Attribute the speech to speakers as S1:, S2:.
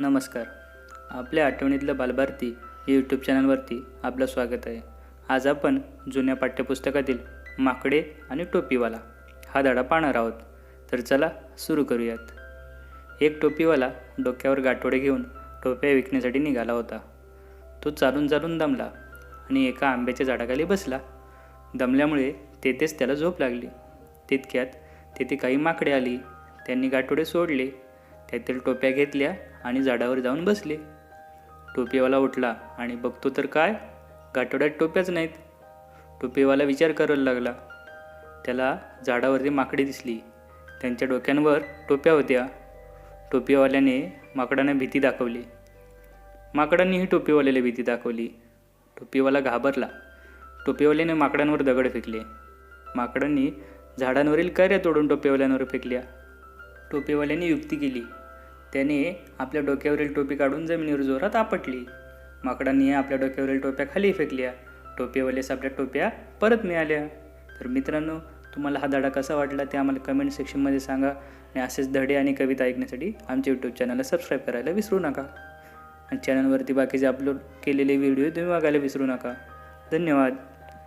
S1: नमस्कार. आपल्या आठवणीतलं बालभारती या यूट्यूब चॅनलवरती आपलं स्वागत आहे. आज आपण जुन्या पाठ्यपुस्तकातील माकडे आणि टोपीवाला हा धडा पाहणार आहोत. तर चला सुरू करूयात. एक टोपीवाला डोक्यावर गाठोडे घेऊन टोप्या विकण्यासाठी निघाला होता. तो चालून चालून दमला आणि एका आंब्याच्या झाडाखाली बसला. दमल्यामुळे तेथेच त्याला झोप लागली. तितक्यात तेथे काही माकडे आली. त्यांनी गाठोडे सोडले. त्यातील टोप्या घेतल्या आणि झाडावर जाऊन बसले. टोपीवाला उठला आणि बघतो तर काय? गाठोड्यात टोप्याच नाहीत. टोपीवाला विचार करायला लागला. त्याला झाडावरती माकडे दिसली. त्यांच्या डोक्यांवर टोप्या होत्या. टोपीवाल्याने माकडांना भीती दाखवली. माकडांनीही टोपीवाल्याला भीती दाखवली. टोपीवाला घाबरला. टोपीवाल्याने माकडांवर दगड फेकले. माकडांनी झाडांवरील कैऱ्या तोडून टोपीवाल्यांवर फेकल्या. टोपीवाल्याने युक्ती केली. त्याने आपल्या डोक्यावरील टोपी काढून जमिनीवर जोरात आपटली. माकडांनी आपल्या डोक्यावरील टोप्या खाली फेकल्या. टोपीवाल्यास आपल्या टोप्या परत मिळाल्या. तर मित्रांनो तुम्हाला हा धडा कसा वाटला ते आम्हाला कमेंट सेक्शनमध्ये सांगा आणि असेच धडे आणि कविता ऐकण्यासाठी आमच्या यूट्यूब चॅनलला सबस्क्राईब करायला विसरू नका. आणि चॅनलवरती बाकीचे अपलोड केलेले व्हिडिओ तुम्ही बघायला विसरू नका. धन्यवाद.